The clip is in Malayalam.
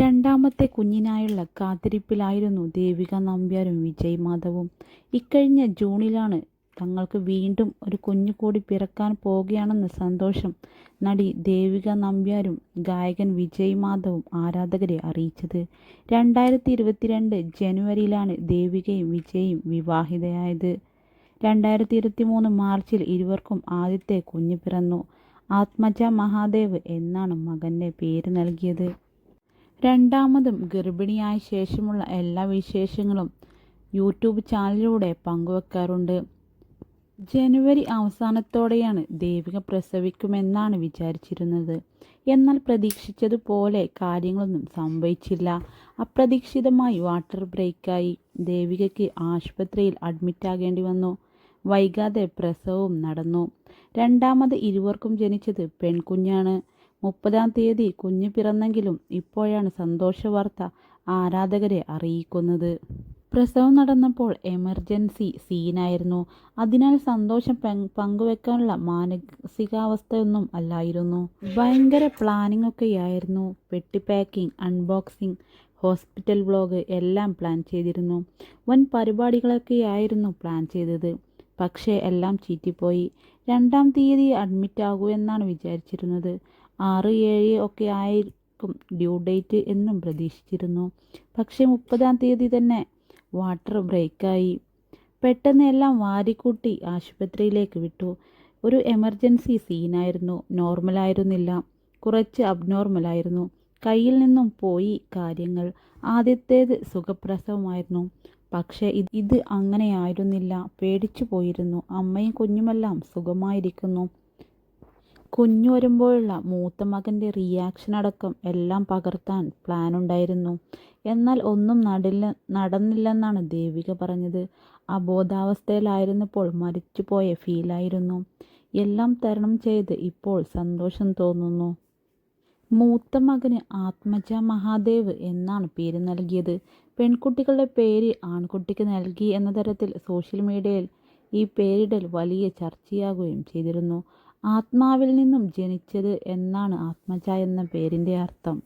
രണ്ടാമത്തെ കുഞ്ഞിനായുള്ള കാത്തിരിപ്പിലായിരുന്നു ദേവിക നമ്പ്യാരും വിജയ് മാധവും. ഇക്കഴിഞ്ഞ ജൂണിലാണ് തങ്ങൾക്ക് വീണ്ടും ഒരു കുഞ്ഞു കൂടി പിറക്കാൻ പോകുകയാണെന്ന സന്തോഷം നടി ദേവിക നമ്പ്യാരും ഗായകൻ വിജയ് മാധവും ആരാധകരെ അറിയിച്ചത്. രണ്ടായിരത്തി ഇരുപത്തിരണ്ട് ജനുവരിയിലാണ് ദേവികയും വിജയും വിവാഹിതയായത്. രണ്ടായിരത്തി ഇരുപത്തി മൂന്ന് മാർച്ചിൽ ഇരുവർക്കും ആദ്യത്തെ കുഞ്ഞ് പിറന്നു. ആത്മജ മഹാദേവ് എന്നാണ് മകന്റെ പേര് നൽകിയത്. രണ്ടാമതും ഗർഭിണിയായ ശേഷമുള്ള എല്ലാ വിശേഷങ്ങളും യൂട്യൂബ് ചാനലിലൂടെ പങ്കുവെക്കാറുണ്ട്. ജനുവരി അവസാനത്തോടെയാണ് ദേവിക പ്രസവിക്കുമെന്നാണ് വിചാരിച്ചിരുന്നത്. എന്നാൽ പ്രതീക്ഷിച്ചതുപോലെ കാര്യങ്ങളൊന്നും സംഭവിച്ചില്ല. അപ്രതീക്ഷിതമായി വാട്ടർ ബ്രേക്കായി ദേവികയ്ക്ക് ആശുപത്രിയിൽ അഡ്മിറ്റാകേണ്ടി വന്നു. വൈകാതെ പ്രസവവും നടന്നു. രണ്ടാമത് ഇരുവർക്കും ജനിച്ചത് പെൺകുഞ്ഞാണ്. മുപ്പതാം തീയതി കുഞ്ഞു പിറന്നെങ്കിലും ഇപ്പോഴാണ് സന്തോഷവാർത്ത ആരാധകരെ അറിയിക്കുന്നത്. പ്രസവം നടന്നപ്പോൾ എമർജൻസി സീനായിരുന്നു. അതിനാൽ സന്തോഷം പങ്കുവെക്കാനുള്ള മാനസികാവസ്ഥയൊന്നും അല്ലായിരുന്നു. ഭയങ്കര പ്ലാനിംഗ് ഒക്കെയായിരുന്നു. പെട്ടി പാക്കിംഗ് അൺബോക്സിംഗ് ഹോസ്പിറ്റൽ വ്ലോഗ് എല്ലാം പ്ലാൻ ചെയ്തിരുന്നു. വൻ പരിപാടികളൊക്കെയായിരുന്നു പ്ലാൻ ചെയ്തത്. പക്ഷേ എല്ലാം ചീറ്റിപ്പോയി. രണ്ടാം തീയതി അഡ്മിറ്റ് ആകൂ എന്നാണ് വിചാരിച്ചിരുന്നത്. ആറ് ഏഴ് ഒക്കെ ആയിരിക്കും ഡ്യൂ ഡേറ്റ് എന്നും പ്രതീക്ഷിച്ചിരുന്നു. പക്ഷേ മുപ്പതാം തീയതി തന്നെ വാട്ടർ ബ്രേക്കായി പെട്ടെന്ന് എല്ലാം വാരിക്കൂട്ടി ആശുപത്രിയിലേക്ക് വിട്ടു. ഒരു എമർജൻസി സീനായിരുന്നു നോർമലായിരുന്നില്ല കുറച്ച് അബ്നോർമലായിരുന്നു കയ്യിൽ നിന്നും പോയി കാര്യങ്ങൾ. ആദ്യത്തേത് സുഖപ്രസവമായിരുന്നു. പക്ഷേ ഇത് അങ്ങനെയായിരുന്നില്ല പേടിച്ചു പോയിരുന്നു. അമ്മയും കുഞ്ഞുമെല്ലാം സുഖമായിരിക്കുന്നു. കുഞ്ഞു വരുമ്പോഴുള്ള മൂത്ത മകന്റെ റിയാക്ഷൻ അടക്കം എല്ലാം പകർത്താൻ പ്ലാൻ ഉണ്ടായിരുന്നു. എന്നാൽ ഒന്നും നടില്ല നടന്നില്ലെന്നാണ് ദേവിക പറഞ്ഞത്. അബോധാവസ്ഥയിലായിരുന്നപ്പോൾ മരിച്ചുപോയ ഫീലായിരുന്നു എല്ലാം തരണം ചെയ്ത് ഇപ്പോൾ സന്തോഷം തോന്നുന്നു. മൂത്ത മകന് ആത്മജ മഹാദേവ് എന്നാണ് പേര് നൽകിയത്. പെൺകുട്ടികളുടെ പേര് ആൺകുട്ടിക്ക് നൽകി എന്ന തരത്തിൽ സോഷ്യൽ മീഡിയയിൽ ഈ പേരിടൽ വലിയ ചർച്ചയാകുകയും ചെയ്തിരുന്നു. ആത്മാവിൽ നിന്നും ജനിച്ചത് എന്നാണ് ആത്മജ എന്ന പേരിന്റെ അർത്ഥം.